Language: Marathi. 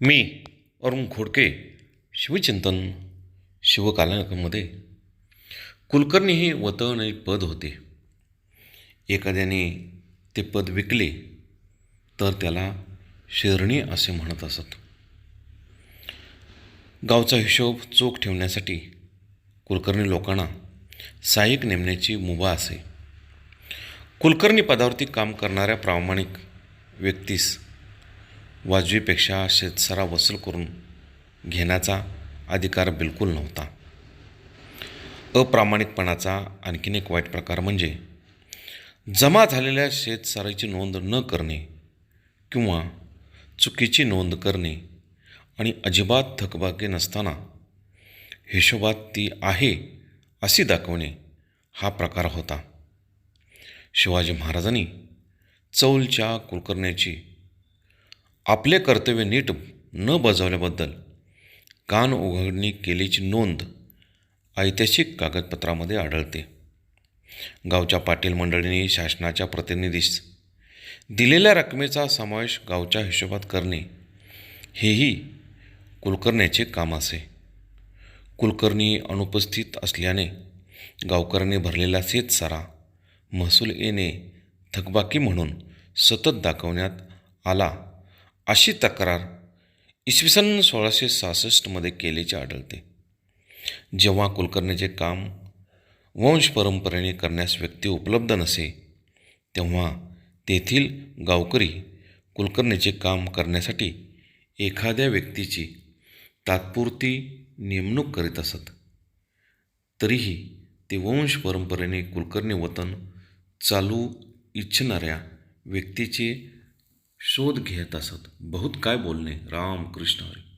मी अरुण खोडके शिवचिंतन शिवकालामध्ये. कुलकर्णी हे वतन एक पद होते. एखाद्याने ते पद विकले तर त्याला शेरणी असे म्हणत असत. गावचा हिशोब चोख ठेवण्यासाठी कुलकर्णी लोकांना सहाय्यक नेमण्याची मुभा असे. कुलकर्णी पदावरती काम करणाऱ्या प्रामाणिक व्यक्तीस वाजवीपेक्षा शेतसरा वसूल करून घेण्याचा अधिकार बिलकुल नव्हता. अप्रामाणिकपणाचा आणखीन एक वाईट प्रकार म्हणजे जमा झालेल्या शेतसराची नोंद न करणे किंवा चुकीची नोंद करणे आणि अजिबात थकबाकी नसताना हिशोबात ती आहे अशी दाखवणे हा प्रकार होता. शिवाजी महाराजांनी चौलच्या कुलकर्ण्याची आपले कर्तव्य नीट न बजावल्याबद्दल कान उघडणी केल्याची नोंद ऐतिहासिक कागदपत्रामध्ये आढळते. गावच्या पाटील मंडळींनी शासनाच्या प्रतिनिधीस दिलेल्या रकमेचा समावेश गावच्या हिशोबात करणे हेही कुलकर्ण्याचे काम असे. कुलकर्णी अनुपस्थित असल्याने गावकऱ्यांनी भरलेला शेतसारा महसूल येणे थकबाकी म्हणून सतत दाखवण्यात आला. अशी तक्रार इसवी सन सोळाशे सहासष्टमध्ये केल्याचे आढळते. जेव्हा कुलकर्णीचे काम वंश परंपरेने करण्यास व्यक्ती उपलब्ध नसे तेव्हा तेथील गावकरी कुलकर्णीचे काम करण्यासाठी एखाद्या व्यक्तीची तात्पुरती नेमणूक करीत असत. तरीही ते वंश परंपरेने कुलकर्णी वतन चालू इच्छिणाऱ्या व्यक्तीचे शोध घेत असत. बहुत काय बोलणे? राम कृष्ण हरी.